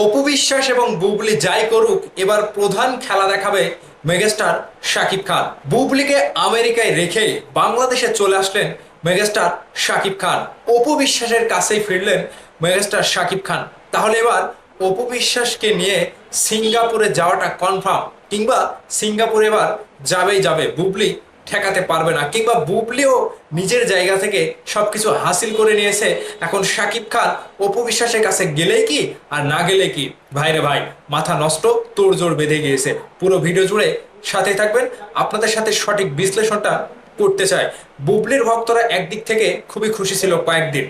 অপু বিশ্বাস এবং বুবলি যাই করুক, এবার প্রধান খেলা দেখাবে মেগাস্টার শাকিব খান। বুবলিকে আমেরিকায় রেখে বাংলাদেশে চলে আসলেন মেগাস্টার শাকিব খান। অপু বিশ্বাসের কাছেই ফিরলেন মেগাস্টার শাকিব খান। তাহলে এবার অপু বিশ্বাসকে নিয়ে সিঙ্গাপুরে যাওয়াটা কনফার্ম, কিংবা সিঙ্গাপুরে এবার যাবেই যাবে। বুবলি ঠেকাতে পারবে না, কিংবা বুবলিও নিজের জায়গা থেকে সবকিছু হাসিল করে নিয়েছে। এখন শাকিব খান অপু বিশ্বাসের কাছে গেলেই কি আর না গেলে কি? ভাইরে ভাই, মাথা নষ্ট তোড়জোড় বেঁধে গিয়েছে। পুরো ভিডিও জুড়ে সাথে থাকবেন। আপনাদের সাথে সঠিক বিশ্লেষণটা করতে চাই। বুবলির ভক্তরা একদিক থেকে খুবই খুশি ছিল কয়েকদিন।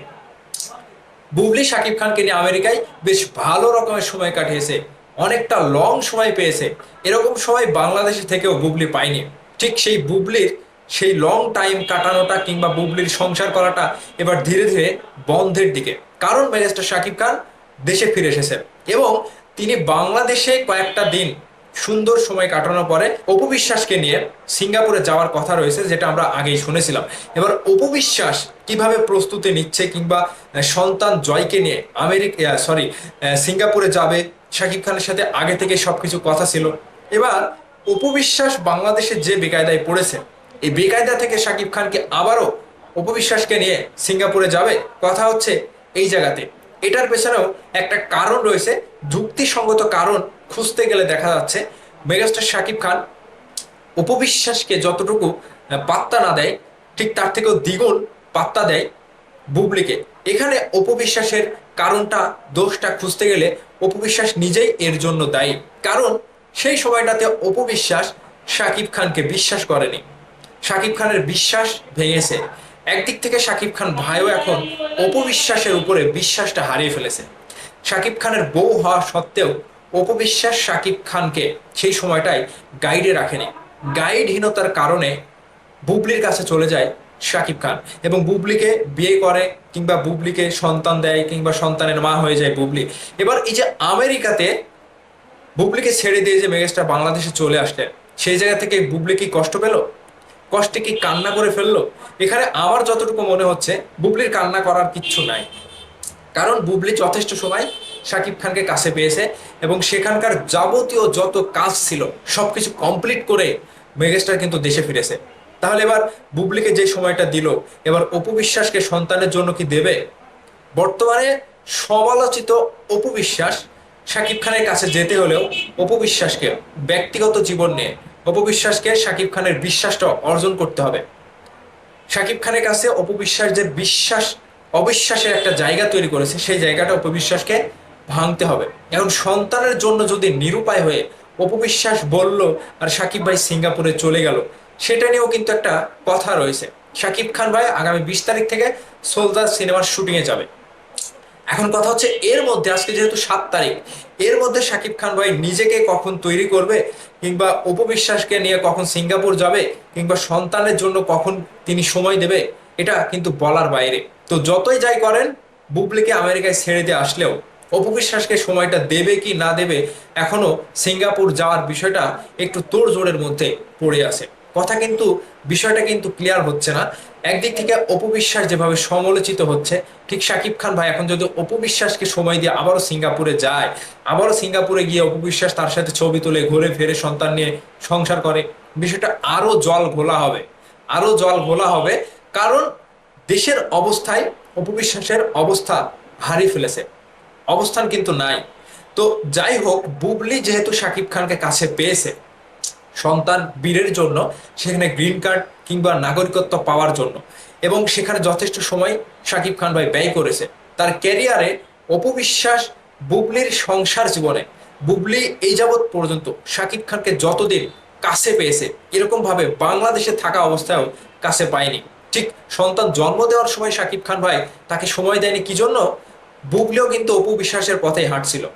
বুবলি শাকিব খানকে নিয়ে আমেরিকায় বেশ ভালো রকমের সময় কাটিয়েছে। অনেকটা লং সময় পেয়েছে। এরকম সময় বাংলাদেশে থেকেও বুবলি পায়নি। ঠিক সেই বুবলির সেই লং টাইম কাটানোটা কিংবা বুবলির সংসার করাটা এবার ধীরে ধীরে বন্ধের দিকে। কারণ ব্যারিস্টার শাকিব খান দেশে ফিরে এসেছে এবং তিনি বাংলাদেশে কয়েকটা দিন সুন্দর সময় কাটানোর পরে অপবিশ্বাসকে নিয়ে সিঙ্গাপুরে যাওয়ার কথা রয়েছে, যেটা আমরা আগেই শুনেছিলাম। এবার অপবিশ্বাস কীভাবে প্রস্তুতি নিচ্ছে কিংবা সন্তান জয়কে নিয়ে আমেরিকা সরি সিঙ্গাপুরে যাবে, শাকিব খানের সাথে আগে থেকে সবকিছু কথা ছিল। এবার অপবিশ্বাস বাংলাদেশে যে বেকায়দায় পড়েছে, এই বেকায়দা থেকে শাকিব খানকে আবারও অপবিশ্বাসকে নিয়ে সিঙ্গাপুরে যাবে। কথা হচ্ছে এই জায়গাতে। এটার পেছনেও একটা কারণ রয়েছে, যুক্তিসঙ্গত কারণ খুঁজতে গেলে দেখা যাচ্ছে, মেগাস্টার শাকিব খান উপবিশ্বাসকে যতটুকু পাত্তা না দেয়, ঠিক তার থেকেও দ্বিগুণ পাত্তা দেয় বুবলিকে। এখানে অপবিশ্বাসের কারণটা, দোষটা খুঁজতে গেলে অপবিশ্বাস নিজেই এর জন্য দায়ী। কারণ সেই সময়টাতে অপবিশ্বাস শাকিব খানকে বিশ্বাস করেনি। শাকিব খানের বিশ্বাস ভেঙেছে। একদিক থেকে শাকিব খান ভাইও এখন অপবিশ্বাসের উপরে বিশ্বাসটা হারিয়ে ফেলেছে। শাকিব খানের বউ হওয়া সত্ত্বেও অপবিশ্বাস শাকিব খানকে সেই সময়টায় গাইডে রাখেনি। গাইডহীনতার কারণে বুবলির কাছে চলে যায় শাকিব খান এবং বুবলিকে বিয়ে করে কিংবা বুবলিকে সন্তান দেয় কিংবা সন্তানের মা হয়ে যায় বুবলি। এবার এই যে আমেরিকাতে বুবলিকে ছেড়ে দিয়ে যে মেগাস্টার বাংলাদেশে চলে আসলেন, সেই জায়গা থেকে বুবলি কি কষ্ট পেল? কষ্টে কি কান্না করে ফেলল? এখানে আমার যতটুকু মনে হচ্ছে, বুবলির কান্না করার কিচ্ছু নাই। কারণ বুবলি যথেষ্ট সময় শাকিব খানকে কাছে পেয়েছে এবং সেখানকার যাবতীয় যত কাজ ছিল, সবকিছু কমপ্লিট করে মেগাস্টার কিন্তু দেশে ফিরেছে। তাহলে এবার বুবলিকে যে সময়টা দিল, এবার অপবিশ্বাসকে সন্তানের জন্য কি দেবে? বর্তমানে সমালোচিত অপবিশ্বাস শাকিব খানের কাছে যেতে হলেও অপবিশ্বাসকে ব্যক্তিগত জীবন নিয়ে অপবিশ্বাসকে শাকিব খানের বিশ্বাসটা অর্জন করতে হবে। শাকিব খানের কাছে অপবিশ্বাস যে বিশ্বাস, অবিশ্বাসের একটা জায়গা তৈরি করেছে, সেই জায়গাটা অপবিশ্বাসকে ভাঙতে হবে। এখন সন্তানের জন্য যদি নিরুপায় হয়ে অপবিশ্বাস বলল আর শাকিব ভাই সিঙ্গাপুরে চলে গেল, সেটা নিয়েও কিন্তু একটা কথা রয়েছে। শাকিব খান ভাই আগামী বিশ তারিখ থেকে সোলজার সিনেমার শুটিংয়ে যাবে। এখন কথা হচ্ছে, এর মধ্যে আজকে যেহেতু সাত তারিখ, এর মধ্যে শাকিব খান ভাই নিজেকে কখন তৈরি করবে কিংবা উপবিশ্বাসকে নিয়ে কখন সিঙ্গাপুর যাবে কিংবা সন্তানের জন্য কখন তিনি সময় দেবে, এটা কিন্তু বলার বাইরে। তো যতই যাই করেন, বুবলিকে আমেরিকায় ছেড়ে দিয়ে আসলেও অপবিশ্বাসকে সময়টা দেবে কি না দেবে, এখনও সিঙ্গাপুর যাওয়ার বিষয়টা একটু তোড়জোড়ের মধ্যে পড়ে আছে। কথা কিন্তু, বিষয়টা কিন্তু ক্লিয়ার হচ্ছে না। একদিক থেকে অপবিশ্বাস যেভাবে সমালোচিত হচ্ছে, ঠিক শাকিব খান ভাই, এখন যদি অপবিশ্বাসকে সময় দিয়ে আবারও সিঙ্গাপুরে যায়, আবারও সিঙ্গাপুরে গিয়ে অপবিশ্বাস তার সাথে ছবি তুলে ঘুরে ফেরে সন্তান নিয়ে সংসার করে, বিষয়টা আরও জল ঘোলা হবে। আরও জল ঘোলা হবে, কারণ দেশের অবস্থায় অপবিশ্বাসের অবস্থা হারিয়ে ফেলেছে। অবস্থান কিন্তু নাই। তো যাই হোক, বুবলি যেহেতু শাকিব খানকে কাছে পেয়েছে সন্তান বীরের জন্য, সেখানে গ্রিন কার্ড কিংবা নাগরিকত্ব পাওয়ার জন্য। এবং সেখানে যথেষ্ট সময় শাকিব খান ভাই ব্যয় করেছে। তার ক্যারিয়ারে অপবিশ্বাস বুবলির সংসার জীবনে। বুবলি এই যাবৎ পর্যন্ত শাকিব খানকে যতদিন কাছে পেয়েছে এরকম ভাবে বাংলাদেশে থাকা অবস্থায়ও কাছে পায়নি। ঠিক সন্তান জন্ম দেওয়ার সময় শাকিব খান ভাই তাকে সময় দেয়নি কি জন্য? বুবলিও কিন্তু অপু বিশ্বাসের পথেই হাঁটছিল।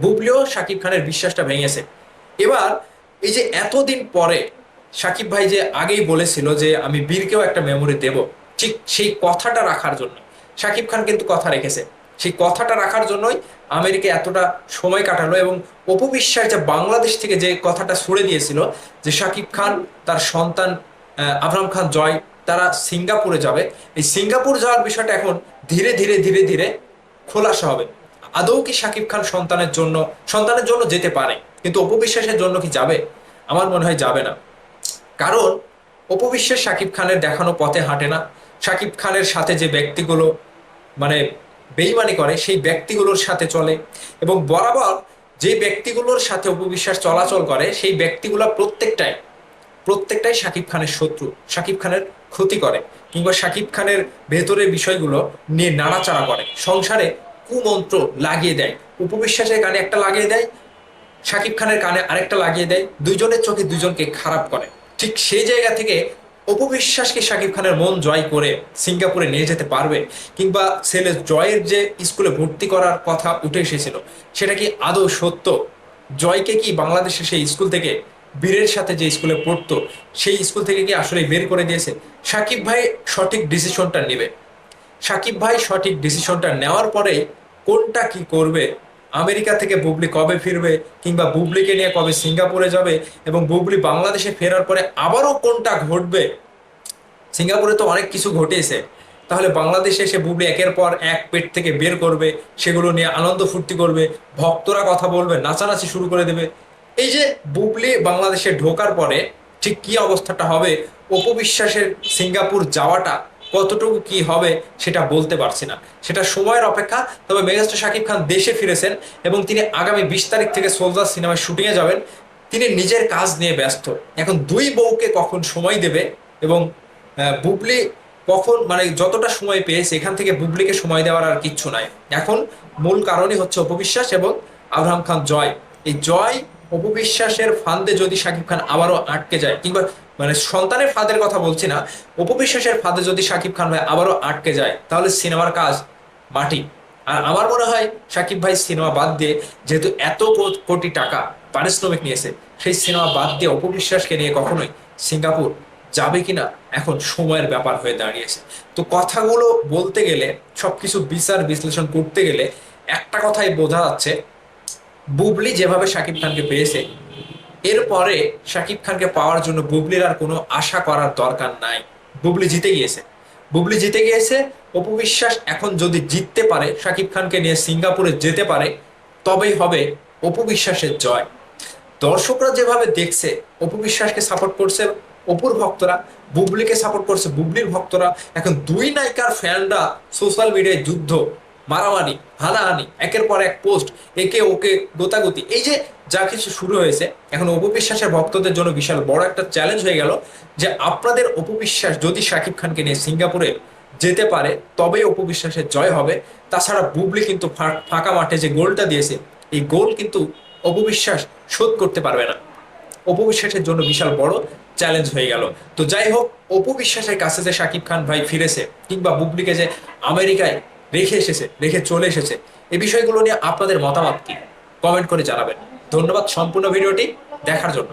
বুবলিও শাকিব খানের বিশ্বাসটা ভেঙেছে। এবার এই যে এতদিন পরে সাকিব ভাই যে আগেই বলেছিল যে আমি বীরকেও একটা মেমোরি দেব, ঠিক সেই কথাটা রাখার জন্য। সাকিব খান কিন্তু কথা রেখেছে। সেই কথাটা রাখার জন্যই আমেরিকা এতটা সময় কাটালো এবং অপবিশ্বাস যে বাংলাদেশ থেকে যে কথাটা ছুড়ে দিয়েছিল যে সাকিব খান, তার সন্তান আবরাম খান জয়, তারা সিঙ্গাপুরে যাবে। এই সিঙ্গাপুর যাওয়ার বিষয়টা এখন ধীরে ধীরে ধীরে ধীরে খোলাসা হবে। আদৌ কি শাকিব খান সন্তানের জন্য সন্তানের জন্য যেতে পারে? কিন্তু অপবিশ্বাসের জন্য কি যাবে? আমার মনে হয় যাবে না। কারণ অপবিশ্বাস শাকিব খানের দেখানো পথে হাঁটে না। শাকিব খানের সাথে যে ব্যক্তিগুলো মানে বেইমানি করে, সেই ব্যক্তিগুলোর সাথে চলে। এবং বরাবর যে ব্যক্তিগুলোর সাথে অপবিশ্বাস চলাচল করে, সেই ব্যক্তিগুলো প্রত্যেকটাই প্রত্যেকটাই শাকিব খানের শত্রু শাকিব খানের ক্ষতি করে কিংবা শাকিব খানের ভেতরের বিষয়গুলো নিয়ে নাড়াচাড়া করে। সংসারে কুমন্ত্র লাগিয়ে দেয়। উপবিশ্বাসের কানে একটা লাগিয়ে দেয় শাকিব খানের কানে আরেকটা লাগিয়ে দেয়, দুইজনের চোখে দুজনকে খারাপ করে। ঠিক সেই জায়গা থেকে অপবিশ্বাসকে শাকিব খানের মন জয় করে সিঙ্গাপুরে নিয়ে যেতে পারবে কিংবা ছেলে জয়ের যে স্কুলে ভর্তি করার কথা উঠে এসেছিল, সেটা কি আদৌ সত্য? জয়কে কি বাংলাদেশে সেই স্কুল থেকে বীরের সাথে যে স্কুলে পড়তো, সেই স্কুল থেকে কি আসলে বের করে দিয়েছে? সাকিব ভাই সঠিক ডিসিশনটা নেবে। সাকিব ভাই সঠিক ডিসিশনটা নেওয়ার পরে কোনটা কি করবে আমেরিকা থেকে বুবলি কবে ফিরবে কিংবা বুবলিকে নিয়ে কবে সিঙ্গাপুরে যাবে এবং বুবলি বাংলাদেশে ফেরার পরে আবারও কোনটা ঘটবে? সিঙ্গাপুরে তো অনেক কিছু ঘটেছে। তাহলে বাংলাদেশে এসে বুবলি একের পর এক পেট থেকে বের করবে, সেগুলো নিয়ে আনন্দ ফুর্তি করবে, ভক্তরা কথা বলবে, নাচানাচি শুরু করে দেবে। এই যে বুবলি বাংলাদেশে ঢোকার পরে ঠিক কি অবস্থাটা হবে? অপবিশ্বাসের সিঙ্গাপুর যাওয়াটা কতটুকু কি হবে সেটা বলতে পারছি না। সেটা সময়ের অপেক্ষা, তবে মেগাস্টার শাকিব খান দেশে ফিরেছেন এবং তিনি আগামী বিশ তারিখ থেকে সোলজার সিনেমায় শুটিংয়ে যাবেন। তিনি নিজের কাজ নিয়ে ব্যস্ত। এখন দুই বউকে কখন সময় দেবে এবং বুবলি কখন মানে যতটা সময় পেয়েছে এখান থেকে বুবলিকে সময় দেওয়ার আর কিচ্ছু নাই। এখন মূল কারণই হচ্ছে অপবিশ্বাস এবং আব্রাহাম খান জয়। এই জয় অপবিশ্বাসের ফান্দে যদি শাকিব খান আবারও আটকে যায়, কিংবা মানে সন্তানের ফাঁদের কথা বলছি না, অপবিশ্বাসের ফাঁদে যদি শাকিব খান ভাই আবারও আটকে যায়, তাহলে সিনেমার কাজ মাটি। আর আমার মনে হয় শাকিব ভাই সিনেমা বাদ দিয়ে যেহেতু এত কোটি টাকা পারিশ্রমিক নিয়েছে, সেই সিনেমা বাদ দিয়ে অপবিশ্বাসকে নিয়ে কখনোই সিঙ্গাপুর যাবে কিনা এখন সময়ের ব্যাপার হয়ে দাঁড়িয়েছে। তো কথাগুলো বলতে গেলে, সবকিছু বিচার বিশ্লেষণ করতে গেলে একটা কথাই বোঝা যাচ্ছে বুবলি যেভাবে শাকিব খানকে পেয়েছে, এরপরে শাকিব খানকে পাওয়ার জন্য বুবলির আর কোনো আশা করার দরকার নাই। বুবলি জিতে গিয়েছে। বুবলি জিতে গিয়েছে অপবিশ্বাস এখন যদি জিততে পারে, শাকিব খানকে নিয়ে সিঙ্গাপুরে যেতে পারে, তবেই হবে অপবিশ্বাসের জয়। দর্শকরা যেভাবে দেখছে অপবিশ্বাসকে সাপোর্ট করছে অপুর ভক্তরা, বুবলিকে সাপোর্ট করছে বুবলির ভক্তরা। এখন দুই নায়িকার ফ্যানরা সোশ্যাল মিডিয়ায় যুদ্ধ মারামারি, হানাহানি, একের পর এক পোস্ট, একে ওকে গোতাগুতি। এই যে যা কিছু শুরু হয়েছে, এখন অপবিশ্বাসের ভক্তদের জন্য বিশাল বড় একটা চ্যালেঞ্জ হয়ে গেল যে আপনাদের অপবিশ্বাস যদি শাকিব খানকে নিয়ে সিঙ্গাপুরে যেতে পারে, তবেই অপবিশ্বাসের জয় হবে। তাছাড়া বুবলি কিন্তু ফাঁকা মাঠে যে গোলটা দিয়েছে, এই গোল কিন্তু অপবিশ্বাস শোধ করতে পারবে না। অপবিশ্বাসের জন্য বিশাল বড় চ্যালেঞ্জ হয়ে গেল। তো যাই হোক, অপবিশ্বাসের কাছে যে শাকিব খান ভাই ফিরেছে, কিংবা বুবলিকে যে আমেরিকায় রেখে এসেছে, রেখে চলে এসেছে। এই বিষয়গুলো নিয়ে আপনাদের মতামত কি? কমেন্ট করে জানাবেন। ধন্যবাদ সম্পূর্ণ ভিডিওটি দেখার জন্য।